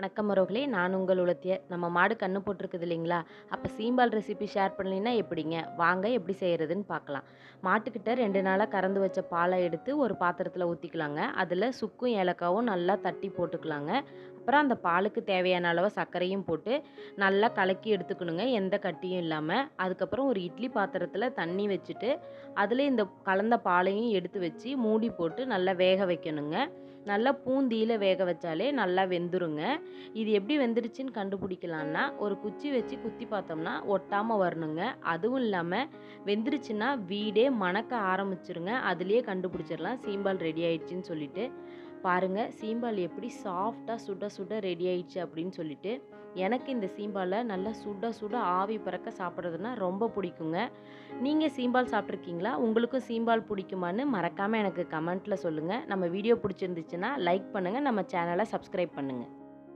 வணக்கம் உறவுகளே நான் உங்கள் உலத்திய நம்ம மாடு கண்ணு போட்டிருக்குது இல்லைங்களா? அப்போ சீம்பால் ரெசிபி ஷேர் பண்ணலைன்னா எப்படிங்க? வாங்க எப்படி செய்கிறதுன்னு பார்க்கலாம். மாட்டுக்கிட்ட ரெண்டு நாளாக கறந்து வச்ச பாலை எடுத்து ஒரு பாத்திரத்தில் ஊற்றிக்கலாங்க அதில் சுக்கும் ஏலக்காவும் நல்லா தட்டி போட்டுக்கலாங்க. அப்புறம் அந்த பாலுக்கு தேவையான அளவு சர்க்கரையும் போட்டு நல்லா கலக்கி எடுத்துக்கணுங்க எந்த கட்டியும் இல்லாமல் அதுக்கப்புறம் ஒரு இட்லி பாத்திரத்தில் தண்ணி வச்சுட்டு அதில் இந்த கலந்த பாலையும் எடுத்து வச்சு மூடி போட்டு நல்லா வேக வைக்கணுங்க. நல்லா பூந்தியில் வேக வச்சாலே நல்லா வெந்துருங்க. இது எப்படி வெந்துருச்சுன்னு கண்டுபிடிக்கலான்னா ஒரு குச்சி வச்சு குத்தி பார்த்தோம்னா ஒட்டாமல் வரணுங்க. அதுவும் இல்லாமல் வெந்துருச்சுன்னா வீடே மணக்க ஆரம்பிச்சிருங்க. அதுலேயே கண்டுபிடிச்சிடலாம். சீம்பால் ரெடி ஆயிடுச்சுன்னு சொல்லிட்டு. பாருங்கள் சீம்பால் எப்படி சாஃப்டாக சுட சுட ரெடி ஆயிடுச்சு அப்படின்னு சொல்லிட்டு எனக்கு இந்த சீம்பாலை நல்லா சுட சுட ஆவி பறக்க சாப்பிட்றதுனா ரொம்ப பிடிக்குங்க. நீங்கள் சீம்பால் சாப்பிட்ருக்கீங்களா உங்களுக்கும் சீம்பால் பிடிக்குமான்னு மறக்காமல் எனக்கு கமெண்ட்டில் சொல்லுங்கள் நம்ம வீடியோ பிடிச்சிருந்துச்சுன்னா லைக் பண்ணுங்கள் நம்ம சேனலை சப்ஸ்கிரைப் பண்ணுங்கள்